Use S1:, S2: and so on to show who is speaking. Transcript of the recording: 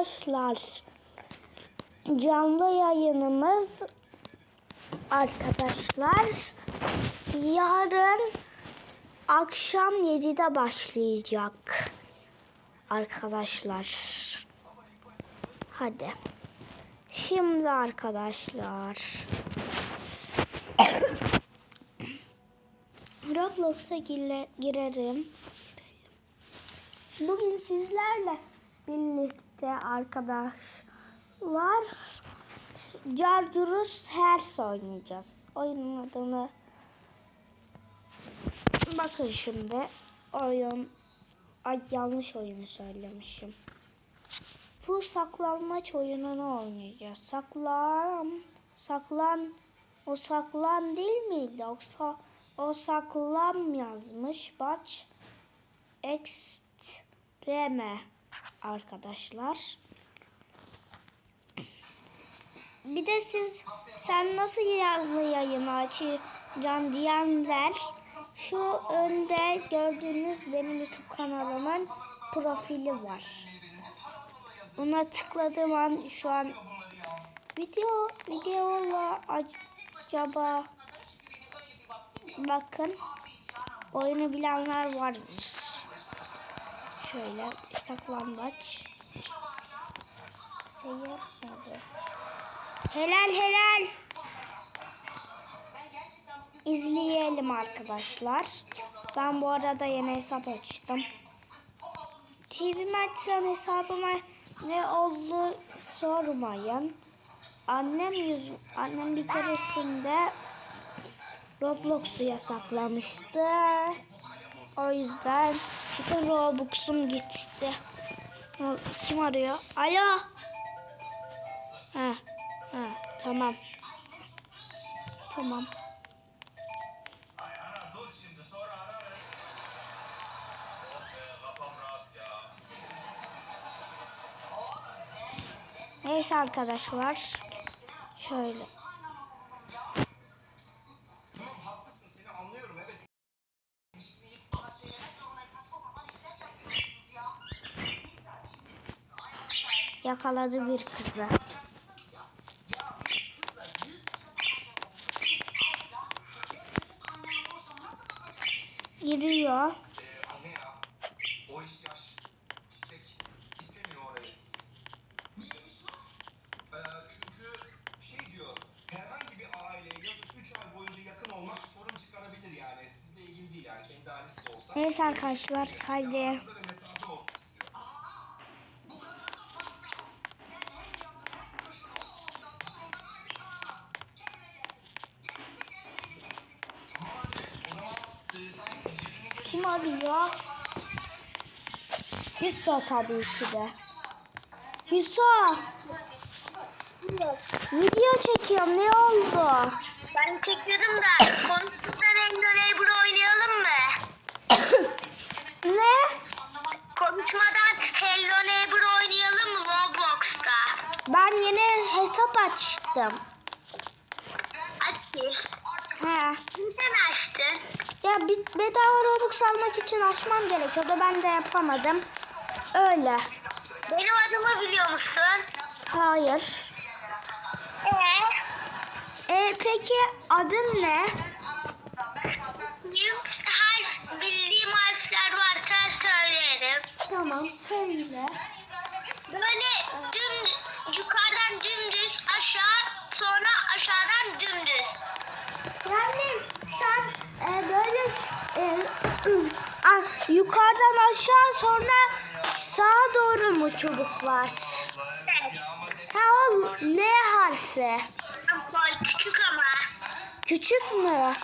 S1: Arkadaşlar canlı yayınımız arkadaşlar yarın akşam 7'de başlayacak arkadaşlar. Hadi. Şimdi arkadaşlar Roblox'a gire- girerim. Bugün sizlerle birlikte arkadaşlar Carcurus Hers oynayacağız. Oyunun adını bakın şimdi oyun ay yanlış oyunu söylemişim. Bu saklanmaç oyununu oynayacağız. Saklan saklan o saklan değil miydi? Yoksa o saklam yazmış. Baç ekstreme arkadaşlar. Bir de siz sen nasıl yanlı yayın açacaksın diyenler şu önde gördüğünüz benim YouTube kanalımın profili var. Ona tıkladığım an şu an video videola acaba bakın oyunu bilenler vardır. Şöyle saklambaç. Seyir modu. Helal helal. İzleyelim arkadaşlar. Ben bu arada yeni hesap açtım. TV açsam hesabıma ne oldu sormayın. Annem yüz annem bir keresinde Roblox'u yasaklamıştı. O yüzden bütün Robux'um gitti. Kim arıyor? Alo. Ha, ha, tamam. Tamam. Neyse arkadaşlar. Şöyle.
S2: Kendi ailesi de olsa.
S1: Neyse arkadaşlar haydi. Kim arıyor? Hüso tabii ki de. Hüso. Video çekiyorum ne oldu?
S3: Ben çekiyordum da konuşmadan Hello Neighbor oynayalım mı?
S1: Ne?
S3: Konuşmadan Hello Neighbor oynayalım mı Roblox'ta?
S1: Ben yeni hesap açtım.
S3: Hadi.
S1: He.
S3: Sen açtın.
S1: Ya bedava Robux almak için açmam gerekiyordu. Ben de yapamadım. Öyle.
S3: Benim adımı biliyor musun?
S1: Hayır.
S3: Ee?
S1: E, peki adın ne?
S3: Yukarıdan aşağı sonra
S1: sağa doğru mu çubuk var?
S3: Evet.
S1: Ha o L harfi.
S3: Küçük ama.
S1: Küçük mü?